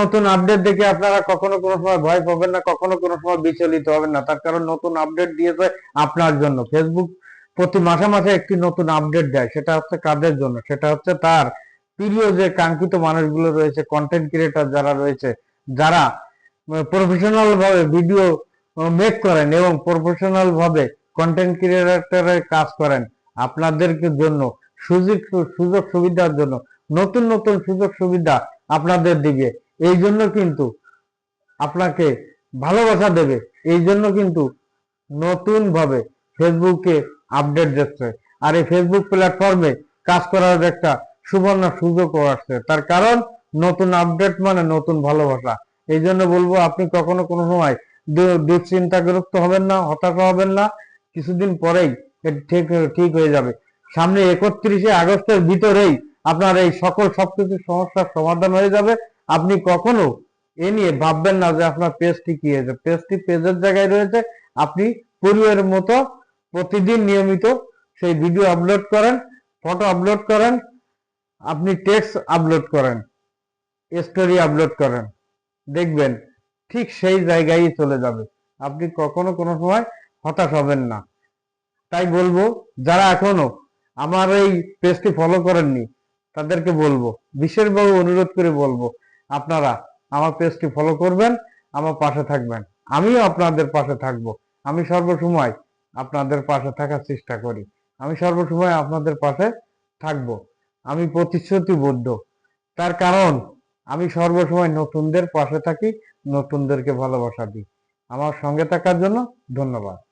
নতুন আপডেট দেখে আপনারা কখনো কোনো সময় ভয় পাবেন না, কখনো কোনো সময় বিচলিত হবেন না। তার কারণ নতুন আপডেট দিয়েছে আপনার জন্য। ফেসবুক প্রতি মাসে মাসে একটি নতুন আপডেট দেয়, সেটা হচ্ছে কাদের জন্য? সেটা হচ্ছে তার প্রিয় যে কাঙ্ক্ষিত মানুষগুলো রয়েছে কন্টেন্ট ক্রিয়েটর যারা রয়েছে, যারা প্রফেশনাল ভাবে ভিডিও মেক করেন এবং প্রফেশনাল ভাবে কন্টেন্ট ক্রিয়েটরের কাজ করেন আপনাদেরকে জন্য, সুযোগ সুযোগ সুবিধার জন্য, নতুন নতুন সুযোগ সুবিধা আপনাদের দিবে। এই জন্য কিন্তু আপনাকে ভালোবাসা দেবে। এই জন্য কিন্তু নতুন ভাবে ফেসবুকে আপডেট দিচ্ছে। আর এই ফেসবুক প্ল্যাটফর্মে কাজ করার একটা সুবর্ণ সুযোগও আসছে। তার কারণ নতুন আপডেট মানে নতুন ভালোবাসা। এই জন্য বলব, আপনি কখনো কোনো সময় দুশ্চিন্তাগ্রস্ত হবেন না, হতাশা হবেন না। কিছুদিন পরেই ঠিক ঠিক হয়ে যাবে। সামনে একত্রিশে আগস্টের ভিতরেই আপনার এই সকল সবকিছু সমস্যার সমাধান হয়ে যাবে। আপনি কখনো এ নিয়ে ভাববেন না যে আপনার পেজটি কি হয়েছে? পেজটি পেজের জায়গায় রয়েছে। আপনি পরিবারের মতো প্রতিদিন নিয়মিত সেই ভিডিও আপলোড করেন ফটো আপলোড করেন, আপনি টেক্সট আপলোড করেন স্টোরি আপলোড করেন। দেখবেন ঠিক সেই জায়গায় চলে যাবে। আপনি কখনো কোনো সময় হতাশ হবেন না। তাই বলব, যারা এখনও আমার এই পেজটি ফলো করেননি, তাদেরকে বলব, বিশেষভাবে অনুরোধ করে বলব আপনারা আমার পেজটি ফলো করবেন, আমার পাশে থাকবেন। আমিও আপনাদের পাশে থাকব। আমি সর্বসময় আপনাদের পাশে থাকার চেষ্টা করি। আমি সর্বসময় আপনাদের পাশে থাকব। আমি প্রতিশ্রুতিবদ্ধ। তার কারণ, আমি সর্বসময় নতুনদের পাশে থাকি, নতুনদেরকে ভালোবাসা দিই। আমার সঙ্গে থাকার জন্য ধন্যবাদ।